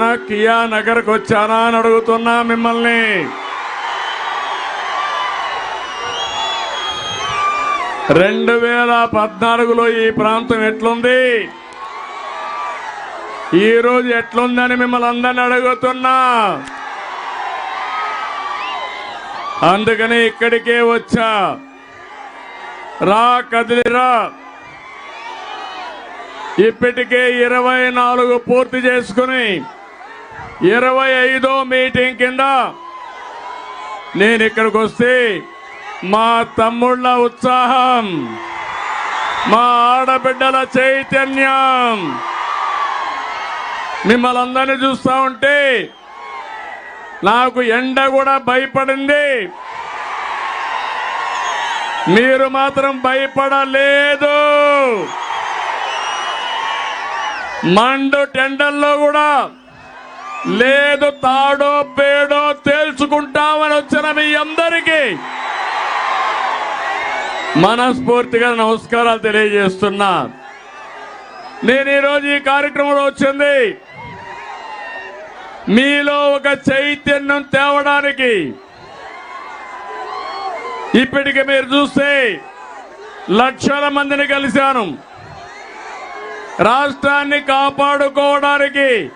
Kia నగర్కి వచ్చానా అని అడుగుతున్నా మిమ్మల్ని. రెండు వేల పద్నాలుగులో ఈ ప్రాంతం ఎట్లుంది? ఈ రోజు ఎట్లుందని మిమ్మల్ని అందరిని అడుగుతున్నా. అందుకని ఇక్కడికే వచ్చా. రా కదిలిరా ఇప్పటికే ఇరవై నాలుగు పూర్తి చేసుకుని ఇరవై ఐదో మీటింగ్ కింద నేను ఇక్కడికి వస్తే మా తమ్ముళ్ళ ఉత్సాహం మా ఆడబిడ్డల చైతన్యం. మిమ్మల్ని అందరినీ చూస్తా ఉంటే నాకు ఎండ కూడా భయపడింది. మీరు మాత్రం భయపడలేదు. మండు టెండల్లో కూడా లేదు తాడో పేడో తేల్చుకుంటామని వచ్చిన మీ అందరికీ మనస్ఫూర్తిగా నమస్కారాలు తెలియజేస్తున్నా. నేను ఈరోజు ఈ కార్యక్రమంలో వచ్చింది. మీలో ఒక చైతన్యం తేవడానికి. ఇప్పటికి మీరు చూస్తే లక్షల మందిని కలిశాను. రాష్ట్రాన్ని కాపాడుకోవడానికి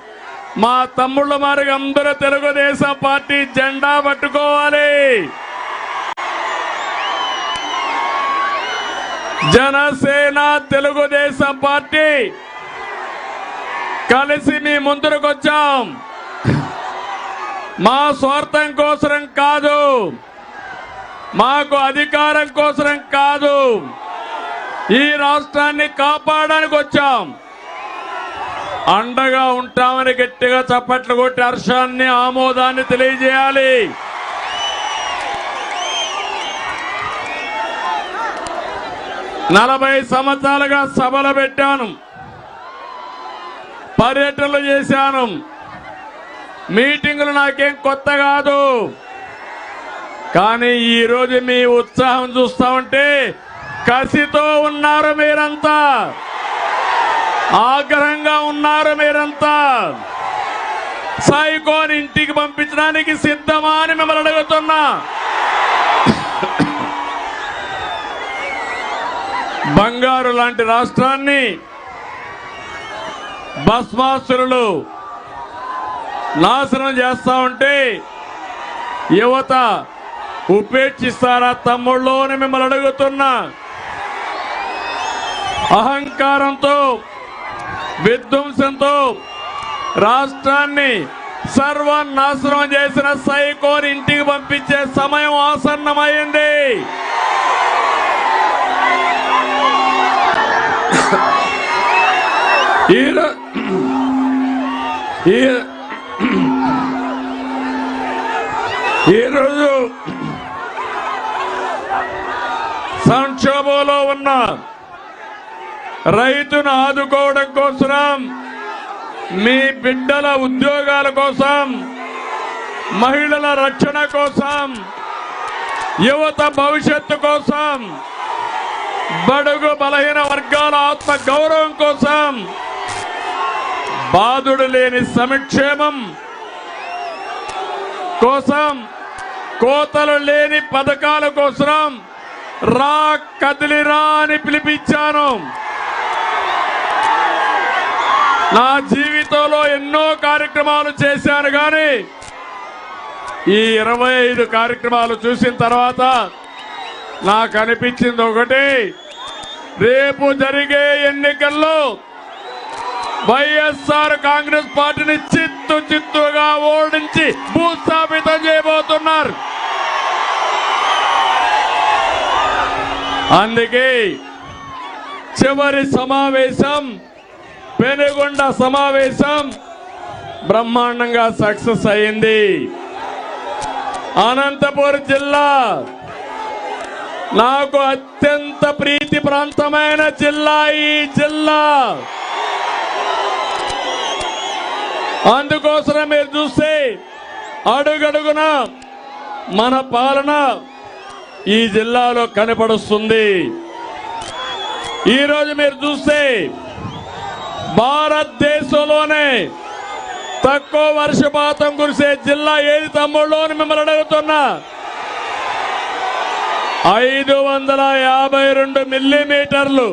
మా తమ్ముళ్ళ మారిగా అందరూ తెలుగుదేశం పార్టీ జెండా పట్టుకోవాలి. జనసేన తెలుగుదేశం పార్టీ. కలిసి మీ ముందుకొచ్చాం మా స్వార్థం కోసరం కాదు. మాకు అధికారం కోసరం కాదు. ఈ రాష్ట్రాన్ని కాపాడడానికి వచ్చాం. అండగా ఉంటామని గట్టిగా చప్పట్లు కొట్టి హర్షాన్ని ఆమోదాన్ని తెలియజేయాలి. నలభై సంవత్సరాలుగా సభలు పెట్టాను. పర్యటనలు చేశాను. మీటింగులు నాకేం కొత్త కాదు. కానీ ఈ రోజు మీ ఉత్సాహం చూస్తా ఉంటే కసితో ఉన్నారు మీరంతా. ఆగ్రహంగా ఉన్నారు మీరంతా. సైకోని ఇంటికి పంపించడానికి సిద్ధమా అని మిమ్మల్ని అడుగుతున్నా. బంగారు లాంటి రాష్ట్రాన్ని భస్మాసురులు నాశనం చేస్తా ఉంటే యువత ఉపేక్షిస్తారా తమ్ముళ్ళు అని మిమ్మల్ని అడుగుతున్నా. అహంకారంతో విధ్వంసంతో రాష్ట్రాన్ని సర్వనాశనం చేసిన సైకోని ఇంటికి పంపించే సమయం ఆసన్నమైంది. ఈ ఈ- ఈరోజు సంక్షోభంలో ఉన్న రైతును ఆదుకోవడం కోసం మీ బిడ్డల ఉద్యోగాల కోసం మహిళల రక్షణ కోసం యువత భవిష్యత్తు కోసం బడుగు బలహీన వర్గాల ఆత్మ గౌరవం కోసం బాధుడు లేని సంక్షేమం కోసం కోతలు లేని పథకాల కోసం రా కదిలిరా అని పిలిపించాను. నా జీవితంలో ఎన్నో కార్యక్రమాలు చేశాను కానీ ఈ ఇరవై ఐదు కార్యక్రమాలు చూసిన తర్వాత నాకు అనిపించింది ఒకటి. రేపు జరిగే ఎన్నికల్లో వైఎస్ఆర్ కాంగ్రెస్ పార్టీని చిత్తు చిత్తుగా ఓడించి భూస్థాపితం చేయబోతున్నారు. అందుకే చివరి సమావేశం పెనుగొండ సమావేశం బ్రహ్మాండంగా సక్సెస్ అయింది. అనంతపురం జిల్లా నాకు అత్యంత ప్రీతి ప్రాంతమైన జిల్లా ఈ జిల్లా. అందుకోసం మీరు చూస్తే అడుగడుగున మన పాలన ఈ జిల్లాలో కనపడుస్తుంది. ఈరోజు మీరు చూస్తే భారతదేశంలోనే తక్కువ వర్షపాతం కురిసే జిల్లా ఏది తమ్ముళ్ళు అని మిమ్మల్ని అడుగుతున్నా? ఐదు వందల యాభై రెండు మిల్లీమీటర్లు.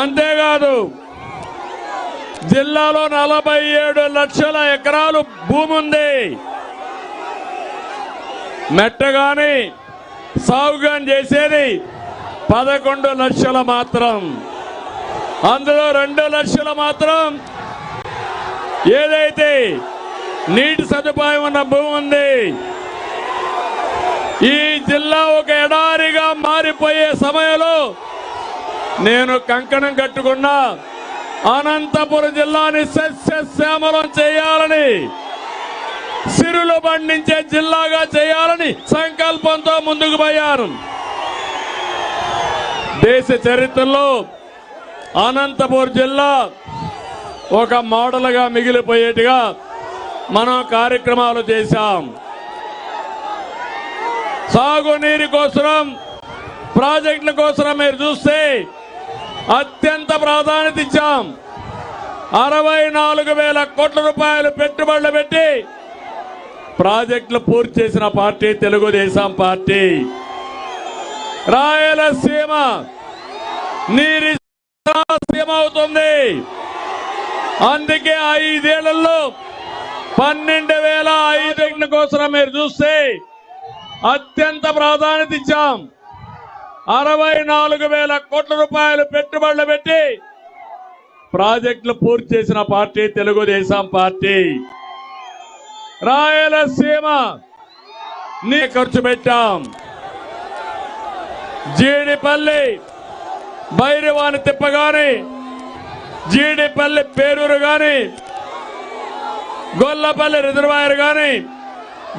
అంతేకాదు జిల్లాలో నలభై ఏడు లక్షల ఎకరాలు భూమి ఉంది. మెట్టగాని సాగుగాని చేసేది పదకొండు లక్షల మాత్రం. అందులో రెండు లక్షలు మాత్రం ఏదైతే నీటి సదుపాయం ఉన్న భూమి ఉంది ఈ జిల్లా ఒక ఎడారిగా మారిపోయే సమయంలో నేను కంకణం కట్టుకున్నా అనంతపురం జిల్లాని సస్యశ్యామలం చేయాలని సిరులు పండించే జిల్లాగా చేయాలని సంకల్పంతో ముందుకు పోయారు దేశ చరిత్రలో అనంతపూర్ జిల్లా ఒక మోడల్గా మిగిలిపోయేట్టుగా మనం కార్యక్రమాలు చేశాం. సాగునీరు కోసం ప్రాజెక్టుల కోసం మీరు చూస్తే అత్యంత ప్రాధాన్యత ఇచ్చాం. అరవై నాలుగు వేల కోట్ల రూపాయలు పెట్టుబడులు పెట్టి ప్రాజెక్టులు పూర్తి చేసిన పార్టీ తెలుగుదేశం పార్టీ. రాయలసీమ నీరి అవుతుంది అందుకే ఐదేళ్ళలో పన్నెండు వేల ఐదు కోసం మీరు చూస్తే అత్యంత ప్రాధాన్యత ఇచ్చాం. అరవై నాలుగు వేల కోట్ల రూపాయలు పెట్టుబడులు పెట్టి ప్రాజెక్టులు పూర్తి చేసిన పార్టీ తెలుగుదేశం పార్టీ. రాయలసీమ నీ ఖర్చు పెట్టాం. జీడిపల్లి భైరవాని తిప్ప గాని జీడిపల్లి పేరూరు గాని గొల్లపల్లి రిజర్వాయర్ గాని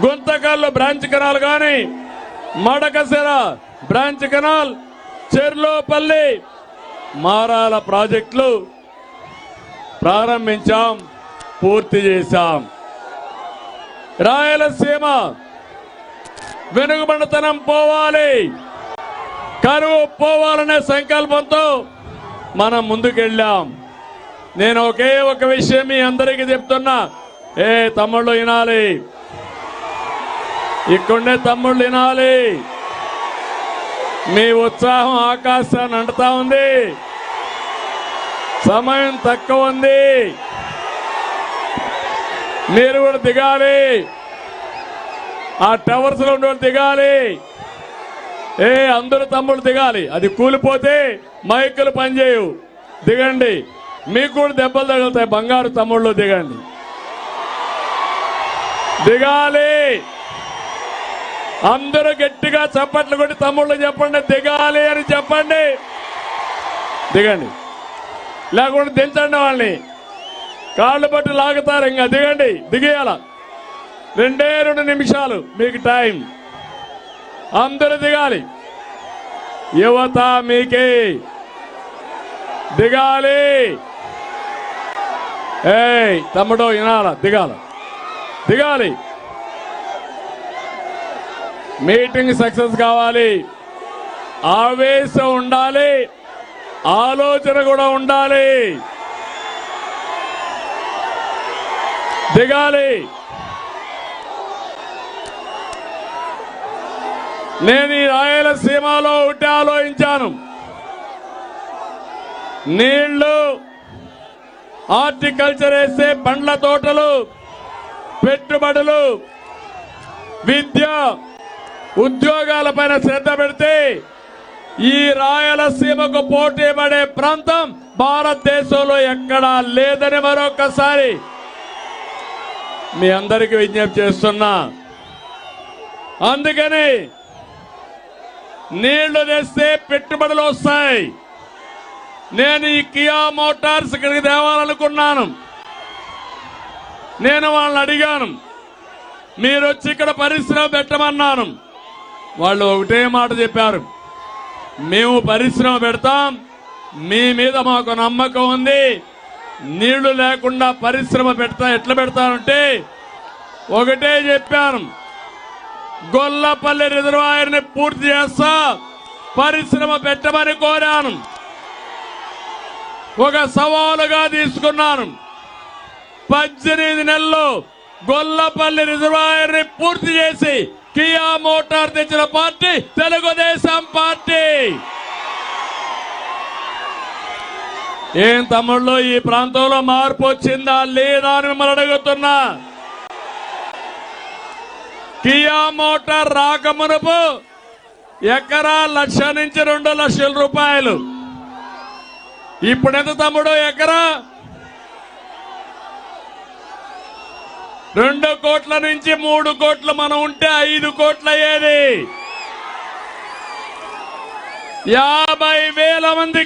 గుంతకల్లు బ్రాంచ్ కెనాల్ గాని మడకసిర బ్రాంచ్ కెనాల్ చెర్లోపల్లి మారాల ప్రాజెక్టులు ప్రారంభించాం పూర్తి చేశాం. రాయలసీమ వెనుకబడితనం పోవాలి. కరువు పోవాలనే సంకల్పంతో మనం ముందుకెళ్ళాం. నేను ఒకే ఒక విషయం మీ అందరికీ చెప్తున్నా. ఏ తమ్ముళ్ళు వినాలి. ఇక్కడే తమ్ముళ్ళు వినాలి. మీ ఉత్సాహం ఆకాశాన్ని అంటుతా ఉంది. సమయం తక్కువ ఉంది. మీరు కూడా దిగాలి. ఆ టవర్స్లో ఉండే దిగాలి. ఏ అందరూ తమ్ముళ్ళు దిగాలి. అది కూలిపోతే మైకులు పనిచేయవు దిగండి. మీకు కూడా దెబ్బలు తగులుతాయి. బంగారు తమ్ముళ్ళు దిగండి. దిగాలి. అందరూ గట్టిగా చప్పట్లు కొట్టి తమ్ముళ్ళు చెప్పండి దిగాలి అని చెప్పండి. దిగండి. లేకుండా దించండి వాళ్ళని. కాళ్ళు పట్టి లాగుతారు ఇంకా. దిగండి. దిగేయాల. రెండే రెండు నిమిషాలు. మీకు టైం. అందరూ దిగాలి. యువత మీకే. దిగాలి. ఏయ్ తమ్ముడు వినాల? దిగాల? దిగాలి. మీటింగ్ సక్సెస్ కావాలి. ఆవేశం ఉండాలి. ఆలోచన కూడా ఉండాలి. దిగాలి. నేను ఈ రాయలసీమలో ఉంటే ఆలోచించాను. నీళ్ళు హార్టికల్చర్ వేస్తే పండ్ల తోటలు పెట్టుబడులు విద్య ఉద్యోగాలపైన శ్రద్ధ పెడితే ఈ రాయలసీమకు పోటీ పడే ప్రాంతం భారతదేశంలో ఎక్కడా లేదని మరొకసారి మీ అందరికీ విజ్ఞప్తి చేస్తున్నా. అందుకని నీళ్ళు తెస్తే పెట్టుబడులు వస్తాయి. నేను ఈ కియా మోటార్స్ ఇక్కడికి తేవాలనుకున్నాను. నేను వాళ్ళని అడిగాను మీరు వచ్చి ఇక్కడ పరిశ్రమ పెట్టమన్నాను. వాళ్ళు ఒకటే మాట చెప్పారు మేము పరిశ్రమ పెడతాం మీ మీద మాకు నమ్మకం ఉంది నీళ్ళు లేకుండా పరిశ్రమ పెడతా ఎట్లా పెడతానంటే ఒకటే చెప్పాను గొల్లపల్లి రిజర్వాయర్ని పూర్తి చేస్తా పరిశ్రమ పెట్టమని కోరాను. ఒక సవాలుగా తీసుకున్నాను. పద్దెనిమిది నెలలు గొల్లపల్లి రిజర్వాయర్ని పూర్తి చేసి కియా మోటార్ తెచ్చిన పార్టీ తెలుగుదేశం పార్టీ. ఏం తమ్ముళ్ళు ఈ ప్రాంతంలో మార్పు వచ్చిందా లేదా అని మిమ్మల్ని అడుగుతున్నా. కియా మోటార్ రాకమునుపు ఎకరా లక్ష నుంచి రెండు లక్షల రూపాయలు. ఇప్పుడెంత తమ్ముడు ఎకరా? రెండు కోట్ల నుంచి మూడు కోట్లు మనం ఉంటే ఐదు కోట్లు అయ్యేది యాభై వేల మందికి.